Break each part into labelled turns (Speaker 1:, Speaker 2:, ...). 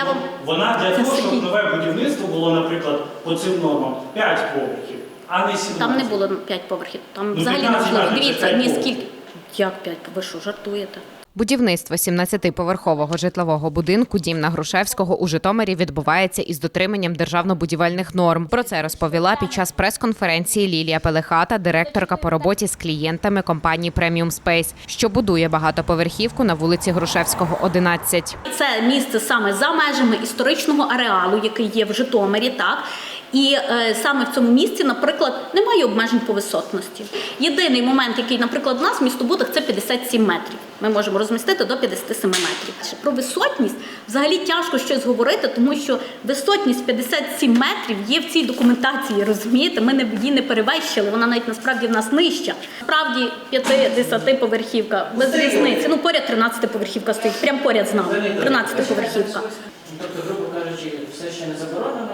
Speaker 1: Я вам
Speaker 2: Вона для того, щоб нове будівництво було, наприклад, по цим нормам 5 поверхів, а не 17.
Speaker 1: там не було 5 поверхів. Там
Speaker 2: Ну,
Speaker 1: взагалі
Speaker 2: 15
Speaker 1: неможливо.
Speaker 2: метрів,
Speaker 1: Дивіться, ні скільки. Як 5? Ви що, жартуєте?
Speaker 3: Будівництво 17-поверхового житлового будинку Дім на Грушевського у Житомирі відбувається із дотриманням державно-будівельних норм. Про це розповіла під час прес-конференції Лілія Пелехата, директорка по роботі з клієнтами компанії Premium Space, що будує багатоповерхівку на вулиці Грушевського, 11.
Speaker 1: Це місце саме за межами історичного ареалу, який є в Житомирі, так. І е, саме в цьому місці, наприклад, немає обмежень по висотності. Єдиний момент, який, наприклад, у нас в містобудах, це 57 метрів. Ми можемо розмістити до 57 метрів. Про висотність взагалі тяжко щось говорити, тому що висотність 57 метрів є в цій документації. Розумієте, ми не її не перевищили. Вона навіть насправді в нас нижча. Справді 50 поверхівка без різниці. Ну поряд 13 поверхівка стоїть, прямо поряд з нами. 13 поверхівка.
Speaker 4: Тобто, грубо кажучи, все ще не заборонено,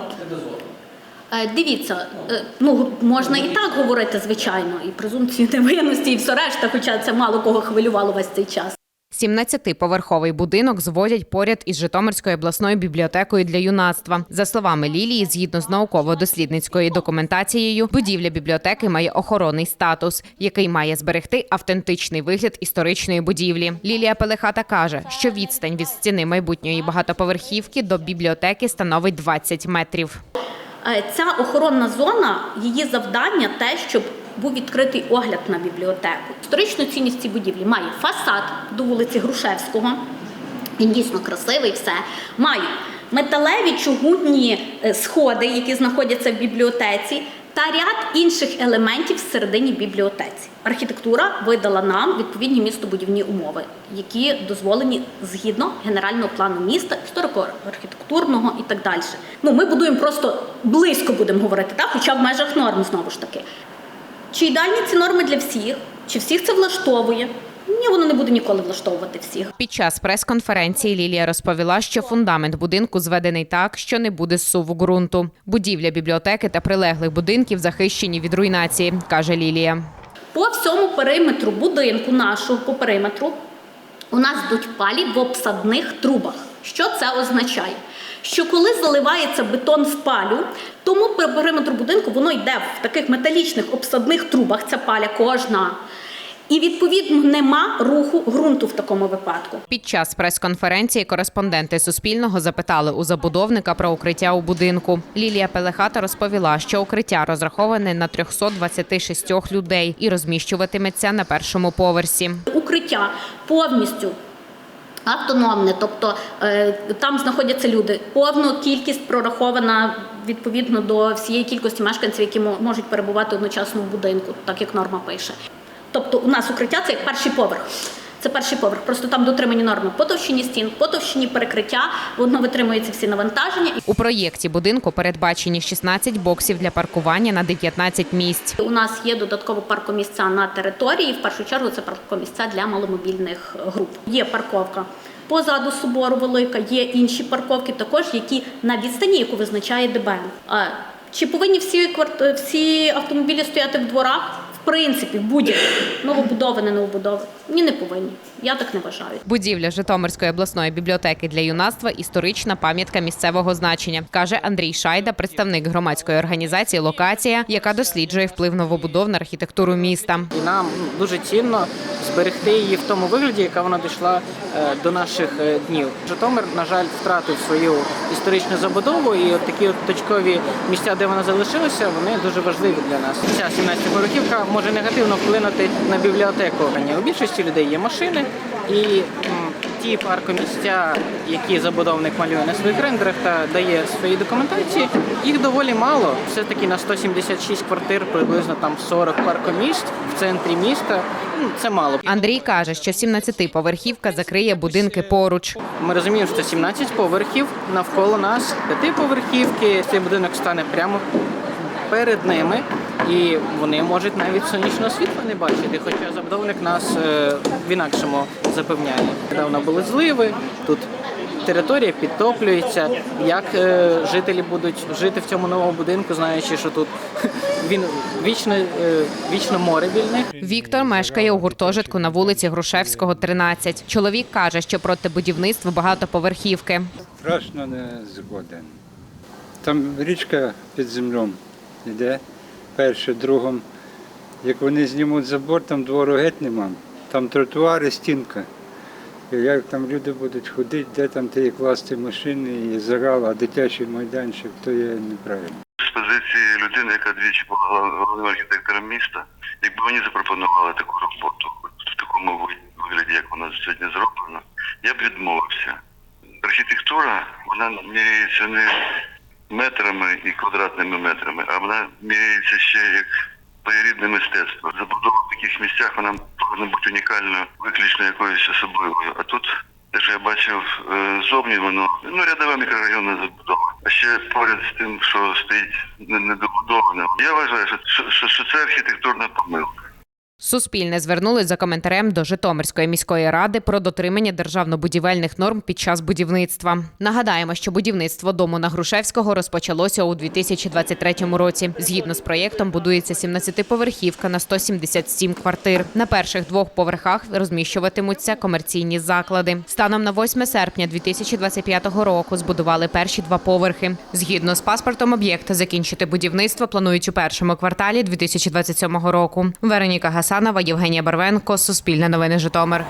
Speaker 1: Дивіться, е, ну можна і так говорити, звичайно, і презумпцію невинності, і все решта, хоча це мало кого хвилювало весь цей час.
Speaker 3: 17-поверховий будинок зводять поряд із Житомирською обласною бібліотекою для юнацтва. За словами Лілії, згідно з науково-дослідницькою документацією, будівля бібліотеки має охоронний статус, який має зберегти автентичний вигляд історичної будівлі. Лілія Пелехата каже, що відстань від стіни майбутньої багатоповерхівки до бібліотеки становить 20 метрів.
Speaker 1: Е, Ця охоронна зона, її завдання те, щоб був відкритий огляд на бібліотеку. Історичну цінність цієї будівлі має фасад до вулиці Грушевського. Він дійсно красивий, все. Має металеві чугунні е, сходи, які знаходяться в бібліотеці, та ряд інших елементів всередині бібліотеці. Архітектура видала нам відповідні містобудівні умови, які дозволені згідно генерального плану міста, історико-архітектурного і так далі. Ну, ми будуємо просто близько будемо говорити, так? хоча в межах норм знову ж таки. Чи ідеальні ці норми для всіх? Чи всіх це влаштовує? Ні, воно не буде ніколи влаштовувати всіх.
Speaker 3: Під час прес-конференції Лілія розповіла, що фундамент будинку зведений так, що не буде зсуву ґрунту. Будівля бібліотеки та прилеглих будинків захищені від руйнації, каже Лілія.
Speaker 1: По всьому периметру будинку нашого по периметру у нас йдуть палі в обсадних трубах. Що це означає? Що коли заливається бетон в палю, тому по периметру будинку воно йде в таких металічних обсадних трубах, ця паля кожна. І відповідно нема руху ґрунту в такому випадку.
Speaker 3: Під час прес-конференції кореспонденти Суспільного запитали у забудовника про укриття у будинку. Лілія Пелехата розповіла, що укриття розраховане на 326 людей і розміщуватиметься на першому поверсі.
Speaker 1: Укриття повністю. Автономне, тобто е, там знаходяться люди. Повну кількість прорахована відповідно до всієї кількості мешканців, які мо- можуть перебувати одночасно в будинку, так як норма пише. Тобто у нас укриття це як перший поверх. Це перший поверх. Просто там дотримані норми по товщині стін, по товщині перекриття, воно витримується всі навантаження.
Speaker 3: У проєкті будинку передбачені 16 боксів для паркування на 19 місць.
Speaker 1: У нас є додатково паркомісця на території. В першу чергу це паркомісця для маломобільних груп. Є парковка позаду собору велика, є інші парковки, також які на відстані, яку визначає ДБН. А чи повинні всі всі автомобілі стояти в дворах? В принципі, будь-яких новобудови, новобудови. Ні, не повинні. Я так не вважаю.
Speaker 3: Будівля Житомирської обласної бібліотеки для юнацтва історична пам'ятка місцевого значення, каже Андрій Шайда, представник громадської організації Локація, яка досліджує вплив новобудов на архітектуру міста.
Speaker 4: І нам дуже цінно зберегти її в тому вигляді, яка вона дійшла е, до наших е, днів. Житомир, на жаль, втратив свою історичну забудову, і от такі от точкові місця, де вона залишилася, вони дуже важливі для нас. Ця 17 поверхівка може негативно вплинути на бібліотеку. У більшості людей є машини, і ті паркомісця, які забудовник малює на своїх рендерах та дає в своїй документації, їх доволі мало. Все таки на 176 квартир, приблизно там 40 паркомісць в центрі міста. Ну, це мало.
Speaker 3: Андрій каже, що 17-поверхівка закриє будинки поруч.
Speaker 4: Ми розуміємо, що 17 поверхів навколо нас, п'ятиповерхівки. Цей будинок стане прямо перед ними, і вони можуть навіть сонячного світла не бачити. Хоча забудовник нас е, в інакшому запевняє. Недавно були зливи тут. Територія підтоплюється. Як е, жителі будуть жити в цьому новому будинку, знаючи, що тут він вічно, е, вічно море вільне.
Speaker 3: Віктор мешкає у гуртожитку на вулиці Грушевського, 13. Чоловік каже, що проти будівництва багатоповерхівки.
Speaker 5: Страшно не згоден. Там річка під землем йде, перше, другом. Як вони знімуть забор, там двору геть нема. Там тротуари, стінка. І як там люди будуть ходити, де там ті класти машини і загал, а дитячий майданчик, то є неправильно.
Speaker 6: З позиції людини, яка двічі була головним архітектором міста, якби мені запропонували таку роботу в такому ви- вигляді, як вона сьогодні зроблена, я б відмовився. Архітектура вона міряється не метрами і квадратними метрами, а вона міряється ще як своєрідне мистецтво. Забудова в таких місцях вона повинна бути унікальною, виключно якоюсь особливою. А тут, те, що я бачив е, зовні, воно ну рядова мікрорайонна забудова. А ще поряд з тим, що стоїть не- недобудоване. Я вважаю, що, що, що це архітектурна помилка.
Speaker 3: Суспільне звернулось за коментарем до Житомирської міської ради про дотримання державно-будівельних норм під час будівництва. Нагадаємо, що будівництво дому на Грушевського розпочалося у 2023 році. Згідно з проєктом, будується 17-поверхівка на 177 квартир. На перших двох поверхах розміщуватимуться комерційні заклади. Станом на 8 серпня 2025 року збудували перші два поверхи. Згідно з паспортом об'єкта, закінчити будівництво планують у першому кварталі 2027 року. Вероніка Гасанова, Євгенія Барвенко, Суспільне новини Житомир.